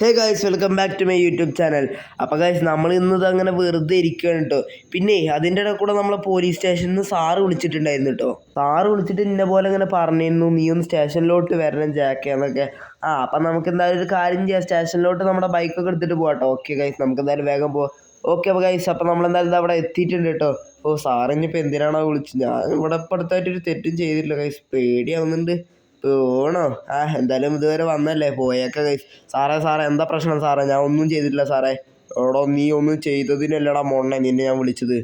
Hey guys welcome back to my YouTube channel അപ്പോൾ guys നമ്മൾ ഇന്നത് അങ്ങനെ വെറുതെ ഇരിക്കുകയാണ് കേട്ടോ പിന്നെ അതിന്റെ ഇടയിൽ കൂടെ നമ്മളെ പോലീസ് സ്റ്റേഷനിൽ നിന്ന് സാറ് വിളിച്ചിട്ടുണ്ടായിരുന്നു കേട്ടോ സാറ് വിളിച്ചിട്ട് ഇന്ന പോലെ ഇങ്ങനെ പറഞ്ഞിരുന്നു നീ ഒന്ന് സ്റ്റേഷനിലോട്ട് വരണം ജാക്കെ എന്നൊക്കെ. ആ അപ്പം നമുക്ക് എന്തായാലും ഒരു കാര്യം ചെയ്യാം. സ്റ്റേഷനിലോട്ട് നമ്മുടെ ബൈക്കൊക്കെ എടുത്തിട്ട് പോകാം കേട്ടോ ഓക്കെ ഗൈസ് നമുക്ക് എന്തായാലും വേഗം പോവാം. ഓക്കെ അപ്പോൾ ഗൈസ് അപ്പോൾ നമ്മൾ എന്തായാലും അവിടെ എത്തിയിട്ടുണ്ട് കേട്ടോ ഓ സാറ് ഇനിയിപ്പോൾ എന്തിനാണോ വിളിച്ചത്? ഞാൻ ഇവിടെ ഇപ്പം അടുത്തായിട്ടൊരു തെറ്റും ചെയ്തിട്ടില്ല ഗൈസ് പേടിയാവുന്നുണ്ട്. പോണോ ആ എന്തായാലും ഇതുവരെ വന്നല്ലേ? പോയേക്ക ഗൈസ് സാറേ സാറേ എന്താ പ്രശ്നം സാറേ? ഞാൻ ഒന്നും ചെയ്തിട്ടില്ല സാറേ. എടോ നീ ഒന്നും ചെയ്തതിനല്ലടാ മോണെ നിന്നെ ഞാൻ വിളിച്ചത്.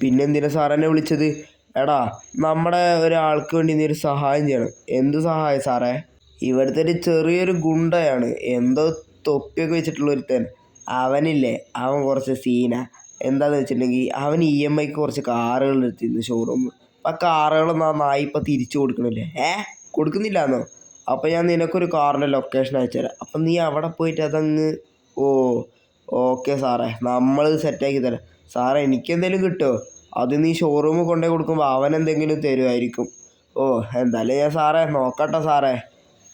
പിന്നെ എന്തിനാ സാറെന്നെ വിളിച്ചത്? എടാ നമ്മുടെ ഒരാൾക്ക് വേണ്ടി നീ ഒരു സഹായം ചെയ്യണം. എന്ത് സഹായം സാറേ? ഇവിടുത്തെ ഒരു ചെറിയൊരു ഗുണ്ടയാണ്. എന്തോ തൊപ്പിയൊക്കെ വെച്ചിട്ടുള്ള ഒരുത്തൻ. അവനില്ലേ? അവൻ കുറച്ച് സീന. എന്താന്ന് വെച്ചിട്ടുണ്ടെങ്കിൽ അവൻ ഇ എം ഐക്ക് കുറച്ച് കാറുകൾ എടുത്തിരുന്നു ഷോറൂമിൽ അപ്പം ആ കാറുകളൊന്നും ആ നായി ഇപ്പം തിരിച്ചു കൊടുക്കണില്ലേ? കൊടുക്കുന്നില്ലാന്നോ? അപ്പം ഞാൻ നിനക്കൊരു കാറിന്റെ ലൊക്കേഷൻ അയച്ചുതരാം. അപ്പം നീ അവിടെ പോയിട്ട് അതങ്ങ് ഓ ഓക്കെ സാറേ. നമ്മൾ സെറ്റാക്കി തരാം. സാറേ എനിക്കെന്തെങ്കിലും കിട്ടുമോ അത് നീ ഷോറൂമിൽ കൊണ്ടുപോയി കൊടുക്കുമ്പോൾ അവൻ എന്തെങ്കിലും തരുമായിരിക്കും ഓ എന്തായാലും ഞാൻ സാറേ നോക്കട്ടെ സാറേ.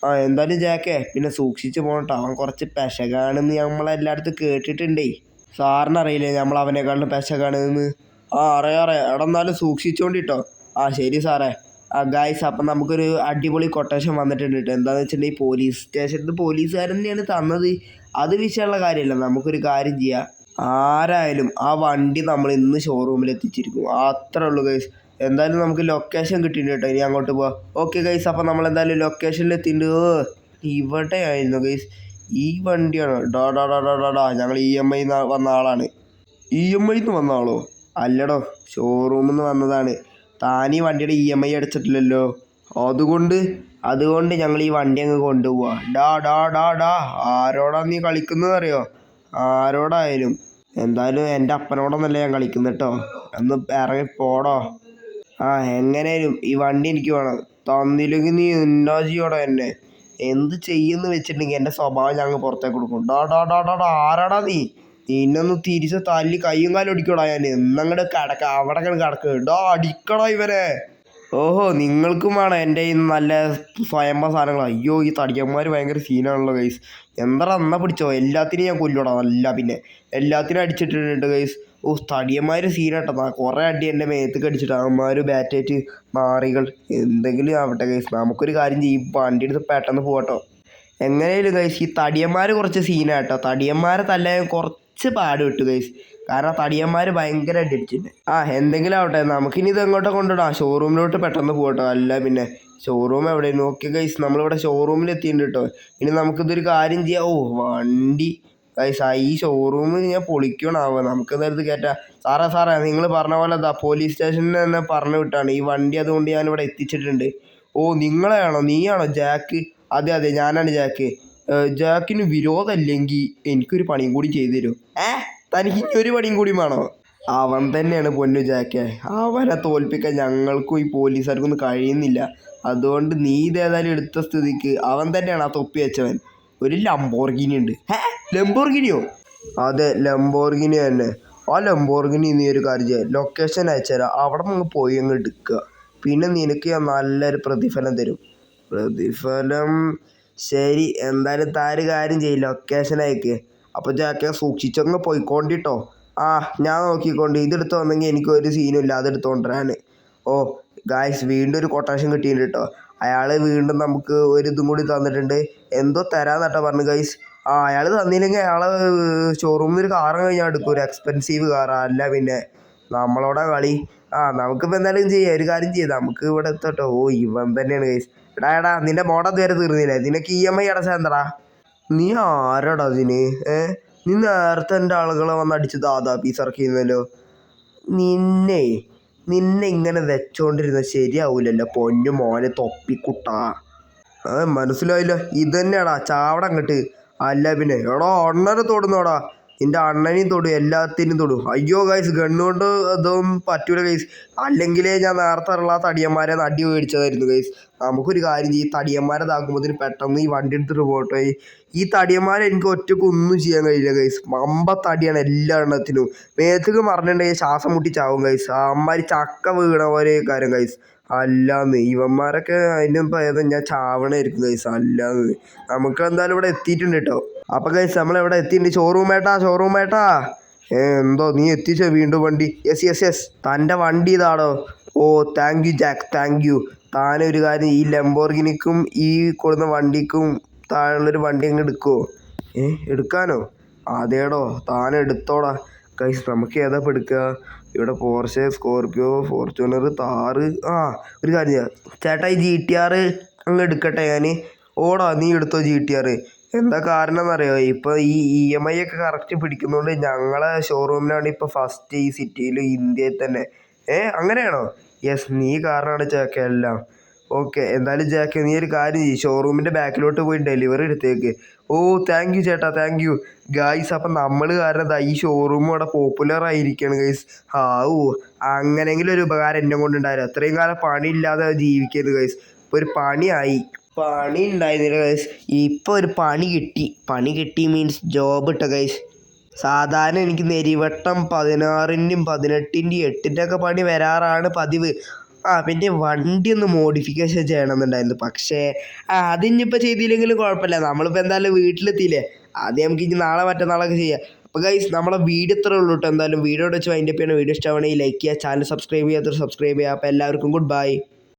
ആ എന്തായാലും ജാക്കേ പിന്നെ സൂക്ഷിച്ച് പോകട്ടോ അവൻ കുറച്ച് പെശകാണെന്ന് നമ്മളെല്ലായിടത്തും കേട്ടിട്ടുണ്ടേ. സാറിനറിയില്ലേ നമ്മൾ അവനെക്കാളും പെശകാണെന്ന്? ആ അറിയാം അറിയാം. എന്നാലും സൂക്ഷിച്ചോണ്ടിട്ടോ. ആ ശരി സാറേ. ഗായ്സ് അപ്പം നമുക്കൊരു അടിപൊളി കൊട്ടേഷൻ വന്നിട്ടുണ്ട് കേട്ടോ എന്താണെന്ന് വെച്ചിട്ടുണ്ടെങ്കിൽ പോലീസ് സ്റ്റേഷനിൽ പോലീസുകാരൻ തന്നെയാണ് തന്നത്. അത് വിഷയമുള്ള കാര്യമല്ല. നമുക്കൊരു കാര്യം ചെയ്യാം. ആരായാലും ആ വണ്ടി നമ്മൾ ഇന്ന് ഷോറൂമിൽ എത്തിച്ചിരിക്കും. അത്രേ ഉള്ളൂ ഗൈസ് എന്തായാലും നമുക്ക് ലൊക്കേഷൻ കിട്ടിയിട്ടുണ്ട് കേട്ടോ ഇനി അങ്ങോട്ട് പോവാം. ഓക്കെ ഗൈസ് അപ്പം നമ്മൾ എന്തായാലും ലൊക്കേഷനിൽ എത്തിയിട്ടുണ്ട്. ഇവിടെ ആയിരുന്നു ഗൈസ് ഈ വണ്ടിയാണ്. ഡോ ഡോ ഡോ ഡോ ഡോ ഡോ. ഞങ്ങൾ ഇ എം ഐ വന്ന ആളാണ്. ഇ എം ഐന്ന് വന്ന ആളോ? അല്ലടോ ഷോറൂമിൽ നിന്ന് വന്നതാണ്. താൻ ഈ വണ്ടിയുടെ ഇ എം ഐ അടച്ചിട്ടില്ലല്ലോ. അതുകൊണ്ട് അതുകൊണ്ട് ഞങ്ങൾ ഈ വണ്ടി അങ്ങ് കൊണ്ടുപോവാ. ഡാ ഡാ ഡാ ഡാ. ആരോടാ നീ കളിക്കുന്നത് അറിയോ ആരോടായാലും. എന്തായാലും എന്റെ അപ്പനോടൊന്നല്ല ഞാൻ കളിക്കുന്നത് കേട്ടോ ഒന്ന് ഇറങ്ങി പോടോ ആ എങ്ങനെയായാലും ഈ വണ്ടി എനിക്ക് വേണം. തന്നില്ലെങ്കിൽ നീ എന്നാ ചെയ്യോടാ എന്നെ. എന്ത് ചെയ്യുമെന്ന് വെച്ചിട്ടുണ്ടെങ്കിൽ എന്റെ സ്വഭാവം ഞങ്ങൾ പുറത്തേക്ക് കൊടുക്കും. ഡാ ഡാ ഡാ ഡാ. ആരാടാ നീ? നിന്നൊന്ന് തിരിച്ച് തല്ലി കയ്യും കാലും അടിക്കടാ ഞാൻ എന്നങ്ങട് കിടക്ക. അവിടെ കിടക്ക്. ഡോ അടിക്കടാ ഇവരെ ഓഹോ നിങ്ങൾക്കും വേണം എന്റെ നല്ല സ്വയംഭ സാധനങ്ങൾ. അയ്യോ ഈ തടിയന്മാർ ഭയങ്കര സീനാണല്ലോ ഗൈസ് എന്താ അന്ന പിടിച്ചോ എല്ലാത്തിനും ഞാൻ കൊല്ലൂടാ നല്ല പിന്നെ എല്ലാത്തിനും അടിച്ചിട്ടുണ്ട് ഗൈസ് ഓ തടിയന്മാർ സീനാട്ടോ കുറേ അടി എന്റെ മേത്തേക്ക് അടിച്ചിട്ട് അവന്മാർ ബാറ്റേറ്റ് മാറികൾ. എന്തെങ്കിലും ആവട്ടെ ഗൈസ് നമുക്കൊരു കാര്യം ചെയ്യും. വണ്ടി എടുത്ത് പെട്ടെന്ന് പോകട്ടോ എങ്ങനെയാലും ഗൈസ് ഈ തടിയന്മാർ കുറച്ച് സീനാട്ടോ തടിയന്മാരെ തല്ലേ കുറച്ച് പാട് വിട്ടു ഗൈസ് കാരണം തടിയന്മാർ ഭയങ്കര അടിച്ചിട്ടുണ്ട് ആ എന്തെങ്കിലും ആവട്ടെ നമുക്കിനി ഇത് എങ്ങോട്ടാ കൊണ്ടുവിടാം. ഷോറൂമിലോട്ട് പെട്ടെന്ന് പോകട്ടോ. അല്ല പിന്നെ ഷോറൂം എവിടെ നോക്കിയ ഗൈസ് നമ്മളിവിടെ ഷോറൂമിൽ എത്തിയിട്ടുണ്ട് കേട്ടോ. ഇനി നമുക്കിതൊരു കാര്യം ചെയ്യാം. ഓ വണ്ടി. ഗൈസ് ആ ഈ ഷോറൂമിൽ ഞാൻ പൊളിക്കണാവോ നമുക്ക് ഇത് കയറ്റാം സാറേ സാറേ നിങ്ങൾ പറഞ്ഞ പോലെ എന്താ? പോലീസ് സ്റ്റേഷനിൽ തന്നെ പറഞ്ഞു വിട്ടാണ്. ഈ വണ്ടി അതുകൊണ്ട് ഞാനിവിടെ എത്തിച്ചിട്ടുണ്ട്. ഓ നിങ്ങളെയാണോ? നീയാണോ ജാക്ക്? അതെ അതെ ഞാനാണ് ജാക്ക്. ജാക്കിന് വിരോധമല്ലെങ്കിൽ എനിക്കൊരു പണിയും കൂടി ചെയ്തു തരും ഏ? തനിക്ക് ഒരു പണിയും കൂടി വേണോ? അവൻ തന്നെയാണ് പൊന്നു ജാക്കെ. അവനെ തോൽപ്പിക്കാൻ ഞങ്ങൾക്കും ഈ പോലീസുകാർക്കൊന്നും കഴിയുന്നില്ല. അതുകൊണ്ട് നീ ഇതേതായാലും എടുത്ത സ്ഥിതിക്ക് അവൻ തന്നെയാണ് ആ തൊപ്പി വെച്ചവൻ. ഒരു ലംബോർഗിനി ഉണ്ട്. ഹേ? ലംബോർഗിനിയോ അതെ ലംബോർഗിനി തന്നെ. ആ ലംബോർഗിനി നീ ഒരു കാര്യം ചെയ്യാം. ലൊക്കേഷൻ അയച്ചുതരാം അവിടെ നിന്ന് പോയി അങ്ങ് എടുക്കുക. പിന്നെ നിനക്ക് ഞാൻ നല്ലൊരു പ്രതിഫലം തരും. പ്രതിഫലം ശരി എന്തായാലും താര് കാര്യം ചെയ്യില്ല ലൊക്കേഷൻ അയക്ക്. അപ്പോൾ ചാക്കെ സൂക്ഷിച്ചങ്ങ് പോയിക്കോണ്ടിട്ടോ. ആ ഞാൻ നോക്കിക്കൊണ്ട് ഇതെടുത്ത് വന്നെങ്കിൽ എനിക്ക് ഒരു സീനും ഇല്ല അതെടുത്ത് കൊണ്ടുവരാൻ ഓ ഗായ്സ് വീണ്ടും ഒരു കൊട്ടേഷൻ കിട്ടിയിട്ടുണ്ട് കേട്ടോ അയാൾ വീണ്ടും നമുക്ക് ഒരു ഇതും കൂടി തന്നിട്ടുണ്ട്. എന്തോ തരാന്നട്ടോ പറഞ്ഞു ഗൈസ് ആ അയാൾ തന്നില്ലെങ്കിൽ അയാളെ ഷോറൂമിൽ ഒരു കാറ് കഴിഞ്ഞാൽ എടുക്കും ഒരു എക്സ്പെൻസീവ് കാറാ അല്ല പിന്നെ നമ്മളോടാ കളി. ആ നമുക്കിപ്പോൾ എന്തായാലും ചെയ്യാം ഒരു കാര്യം ചെയ്യാം. നമുക്ക് ഇവിടെ എത്തട്ടോ. ഓ ഇവൻ തന്നെയാണ് ഗൈസ് എടാ എടാ നിന്റെ അത് വരെ തീർന്നില്ലേ? നിനക്ക് ഇ എം ഐ അടച്ചാൽ എന്താടാ? നീ ആരടാ അതിന്? ഏ? നീ നേരത്തെ എന്റെ ആളുകളെ വന്ന് അടിച്ച് ദാദാ പീസ് ഇറക്കിയിരുന്നല്ലോ നിന്നെ നിന്നെ ഇങ്ങനെ വെച്ചോണ്ടിരുന്ന ശരിയാവൂലല്ലോ പൊന്നു മോനെ തൊപ്പിക്കുട്ടാ. മനസ്സിലായില്ല? ഇതന്നെയാടാ തന്നെയാടാ ചാവട അങ്ങോട്ട് അല്ല പിന്നെ എടാ അണ്ണനെ തൊടുന്നോടാ. നിന്റെ അണ്ണനെയും തൊടും എല്ലാത്തിനും തൊടും. അയ്യോ ഗൈസ് ഗണ്ണുകൊണ്ട് അതൊന്നും പറ്റൂല ഗൈസ് അല്ലെങ്കിലേ ഞാൻ നേരത്തെ ഉള്ള തടിയന്മാരെ നടി മേടിച്ചതായിരുന്നു ഗൈസ് നമുക്കൊരു കാര്യം ചെയ്യും തടിയന്മാരെ ഇതാക്കുമ്പോഴത്തേന് പെട്ടെന്ന് ഈ വണ്ടി എടുത്തിട്ട് പോട്ടെ ഈ തടിയന്മാരെ എനിക്ക് ഒറ്റയ്ക്ക് ഒന്നും ചെയ്യാൻ കഴിയില്ല ഗൈസ് മമ്പ തടിയാണ് എല്ലാ എണ്ണത്തിനും. മേത്തേക്ക് മറിഞ്ഞിട്ടുണ്ടെങ്കിൽ ശ്വാസം മുട്ടി ചാവും ഗൈസ് അമ്മമാര് ചക്ക വീണ പോലെ കാര്യം ഗൈസ് അല്ലാന്ന് ഇവന്മാരൊക്കെ അതിനും ഭേദം ഞാൻ ചാവണായിരിക്കും ഗൈസ് അല്ലാന്ന്. നമുക്ക് എന്തായാലും ഇവിടെ എത്തിയിട്ടുണ്ട് കേട്ടോ അപ്പം കഴിച്ച് നമ്മളെവിടെ ഏട്ടാ ഷോറൂം ഏട്ടാ. എന്തോ നീ എത്തിച്ചോ വീണ്ടും വണ്ടി. യെസ് യെസ് യെസ് തന്റെ വണ്ടി ഇതാണോ ഓ thank you Jack thank you താനൊരു കാര്യം ഈ ലംബോർഗിനിക്കും ഈ കൊടുന്ന വണ്ടിക്കും താഴെയുള്ളൊരു വണ്ടി അങ്ങ് എടുക്കുമോ ഏ എടുക്കാനോ? അതേടോ താൻ എടുത്തോടാ. കൈസ് നമുക്ക് ഏതാ എടുക്കുക ഇവിടെ പോർഷെ സ്കോർപ്പിയോ ഫോർച്യൂണർ താറ് ആ ഒരു കാര്യം ചേട്ടാ ഈ ജി ടി ആറ് അങ്ങ് എടുക്കട്ടെ ഞാൻ ഓടാ നീ എടുത്തോ ജി ടി ആർ എന്താ കാരണം എന്നറിയോ ഇപ്പോൾ ഈ ഇ എം ഐ ഒക്കെ കറക്റ്റ് പിടിക്കുന്നതുകൊണ്ട് ഞങ്ങളെ ഷോറൂമിലാണ് ഇപ്പോൾ ഫസ്റ്റ് ഈ സിറ്റിയിൽ ഇന്ത്യയിൽ തന്നെ. ഏ അങ്ങനെയാണോ? യെസ് നീ കാരണമാണ് ചേക്ക എല്ലാം. ഓക്കെ എന്തായാലും ചേക്ക നീ ഒരു കാര്യം ചെയ്യ്. ഷോറൂമിന്റെ ബാക്കിലോട്ട് പോയി ഡെലിവറി എടുത്തേക്ക്. ഓ താങ്ക് യു ചേട്ടാ താങ്ക് യു ഗായ്സ് അപ്പം നമ്മൾ കാരണം ഈ ഷോറൂം അവിടെ പോപ്പുലർ ആയിരിക്കുകയാണ് ഗൈസ് ആ ഓ അങ്ങനെങ്കിലും ഒരു ഉപകാരം എന്നെ കൊണ്ടുണ്ടായിരുന്നു അത്രയും കാലം പണിയില്ലാതെ ജീവിക്കരുത് ഗൈസ് ഇപ്പോൾ ഒരു പണിയായി. പണി ഉണ്ടായിരുന്നില്ല ഗൈസ് ഇപ്പോൾ ഒരു പണി കിട്ടി. പണി കിട്ടി മീൻസ് ജോബ് ഇട്ട ഗൈസ് സാധാരണ എനിക്ക് നെരിവട്ടം പതിനാറിന്റെയും പതിനെട്ടിന്റെയും എട്ടിന്റെ ഒക്കെ പണി വരാറാണ് പതിവ്. ആ പിന്നെ വണ്ടി ഒന്ന് മോഡിഫിക്കേഷൻ ചെയ്യണമെന്നുണ്ടായിരുന്നു. പക്ഷേ ആ അതിനിപ്പോൾ ചെയ്തില്ലെങ്കിലും കുഴപ്പമില്ല. നമ്മളിപ്പോൾ എന്തായാലും വീട്ടിലെത്തിയില്ലേ? ആദ്യം നമുക്ക് ഇനി നാളെ മറ്റന്നാളൊക്കെ ചെയ്യാം. അപ്പോൾ ഗൈസ് നമ്മളെ വീഡിയോ ഇത്രേ ഉള്ളൂ കേട്ടോ എന്തായാലും വീഡിയോ വെച്ച് വൈൻഡപ്പ് ചെയ്യണം. വീഡിയോ ഇഷ്ടമാണെങ്കിൽ ലൈക്ക് ചെയ്യുക. ചാനൽ സബ്സ്ക്രൈബ് ചെയ്യാത്തവർ സബ്സ്ക്രൈബ് ചെയ്യുക. അപ്പോൾ എല്ലാവർക്കും ഗുഡ് ബൈ